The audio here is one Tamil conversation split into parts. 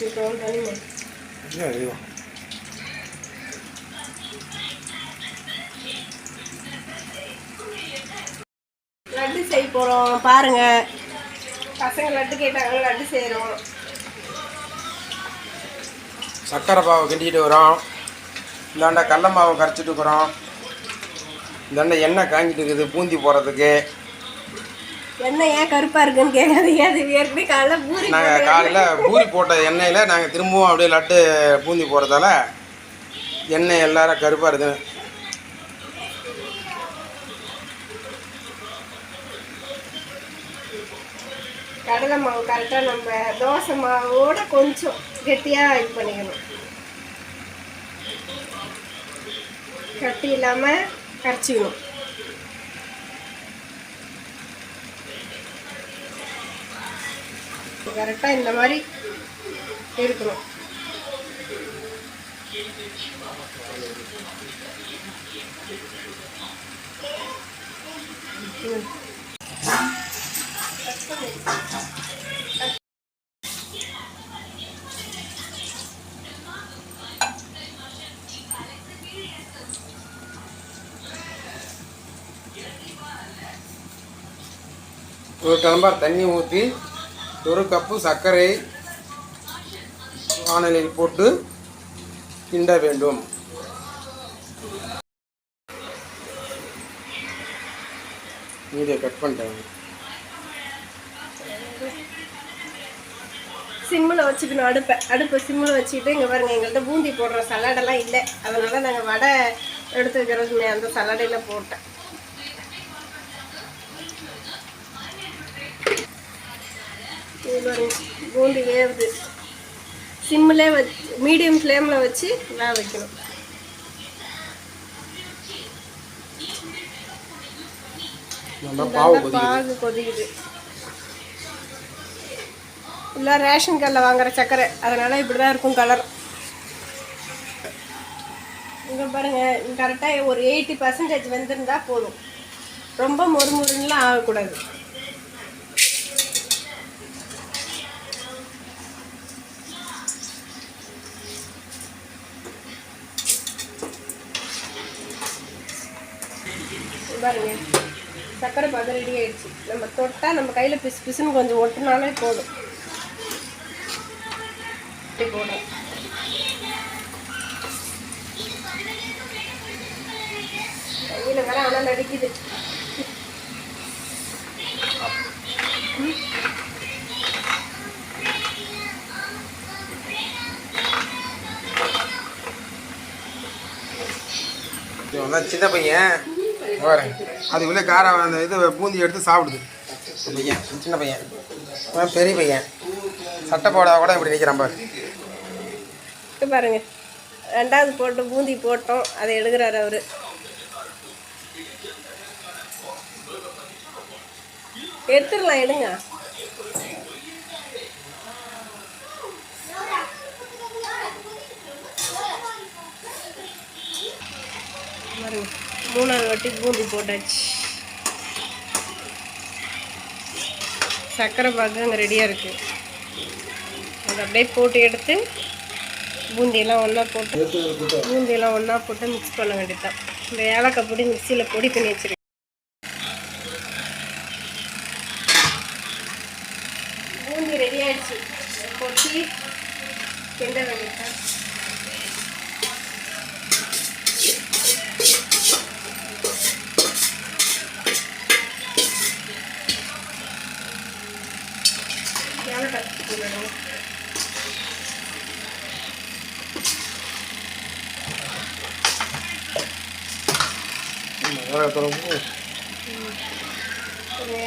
வச்சுருக்கோம் தனிமா லட்டு செய்ய போகிறோம் பாருங்க. பசங்க லட்டு கேட்டாங்க லட்டு செய்கிறோம் சக்கரை பாவை கிண்டிக்கிட்டு வரோம். இந்தாண்ட கடல மாவை கரைச்சிட்டு இருக்கிறோம். இந்தாண்ட எண்ணெய் காஞ்சிட்டு இருக்குது பூந்தி போடுறதுக்கு எண்ணெய் ஏன் கருப்பாக இருக்குன்னு கேட்காதீங்க அது ஏற்கனவே காலைல பூரி நாங்கள் காலையில் பூரி போட்ட எண்ணெயில் நாங்கள் திரும்பவும் அப்படியே லட்டு பூந்தி போடுறதால எண்ணெய் எல்லாரும் கருப்பாக இருக்குது. கடலை மாவு கரெக்டாக நம்ம தோசை மாவோட கொஞ்சம் கெட்டியாக இது பண்ணிக்கணும். கட்டி இல்லாமல் கரைச்சிக்கணும். கரெக்டாக இந்த மாதிரி இருக்கணும் ஒரு டம்ளர் தண்ணி ஊற்றி ஒரு கப்பு சர்க்கரை வானலில் போட்டு கிண்ட வேண்டும். மீடியை கட் பண்ணிட்டேன். சிம்மில் வச்சுக்கணும் அடுப்பை அடுப்பை சிம்மில் வச்சுக்கிட்டு இங்கே பாருங்க எங்கள்கிட்ட பூந்தி போடுற சலாடெல்லாம் இல்லை. அதனால நாங்கள் வடை எடுத்து வைக்கிறது அந்த சலாடையில் போட்டேன். இது பாருங்க பூந்தி வேவுது. சிம்மிலே வச்சு மீடியம் ஃப்ளேமில் வச்சு வேக வைக்கணும். பாகு கொதிக்குது. இல்லை ரேஷன் கடையில் வாங்குற சர்க்கரை அதனால இப்படி தான் இருக்கும் கலர். இங்கே பாருங்க கரெக்டாக ஒரு எயிட்டி பர்சன்டேஜ் வெந்திருந்தா போதும். ரொம்ப மொறுமொறுன்னுலாம் ஆகக்கூடாது. பாருங்க. சர்க்கரை பாகு ரெடி ஆயிடுச்சு. நம்ம தொட்டால் நம்ம கையில் பிசு பிசுன்னு கொஞ்சம் ஒட்டினாலே போதும். இப்படி போடும் கையில் வேற ஆனால் நடிக்குது சின்ன பையன். பாருங்க அதுக்குள்ளே காரம் அந்த இது பூந்தி எடுத்து சாப்பிடுது. பையன் சின்ன பையன். பெரிய பையன். சட்டை போட கூட இப்படி நிற்கிறான் பாரு. பாருங்க. ரெண்டாவது போட்டு பூந்தி போட்டோம். அதை எடுக்கிறாரு அவரு. எடுத்துடலாம் எடுங்க. பாருங்க. மூணாவது வாட்டி பூந்தி போட்டாச்சு. சர்க்கரை பாகு அங்கே ரெடியாக இருக்குது அதை அப்படியே போட்டு எடுத்து பூந்தியெல்லாம் ஒன்றா போட்டு பூந்தியெல்லாம் ஒன்றா போட்டு மிக்ஸ் பண்ண வேண்டியதான் இந்த ஏலக்காய் பொடி மிக்சியில் பொடி பண்ணி வச்சுருக்கேன். பூந்தி ரெடி ஆயிடுச்சு. கொட்டி கிண்ட வேண்டியதான் ஏலக்காய் பொடி வேணும்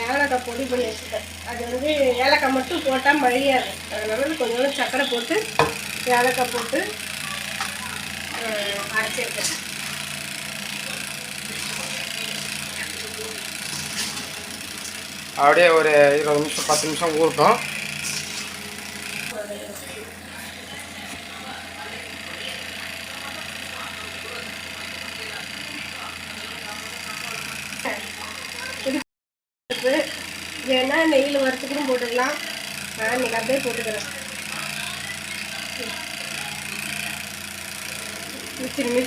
ஏலக்காய் பொடி பண்ணி வச்சுட்டேன். அது வந்து ஏலக்காய் மட்டும் போட்டால் மழியாது அதனால கொஞ்சம் சர்க்கரை போட்டு ஏலக்காய் போட்டு அரைச்சிருக்கேன் அப்படியே ஒரு இருபது நிமிஷம் பத்து நிமிஷம் ஊறட்டும். இல்லைன்னா நெய்யில் வறுத்துக்கிட்டும் போட்டுடலாம் நான் இன்றைக்கி அப்படியே போட்டுக்கிறேன். திரும்பி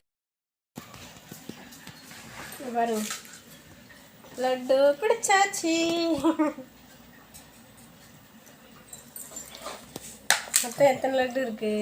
வரும் லட்டு பிடிச்சாச்சு மொத்தம் எத்தனை லட்டு இருக்குது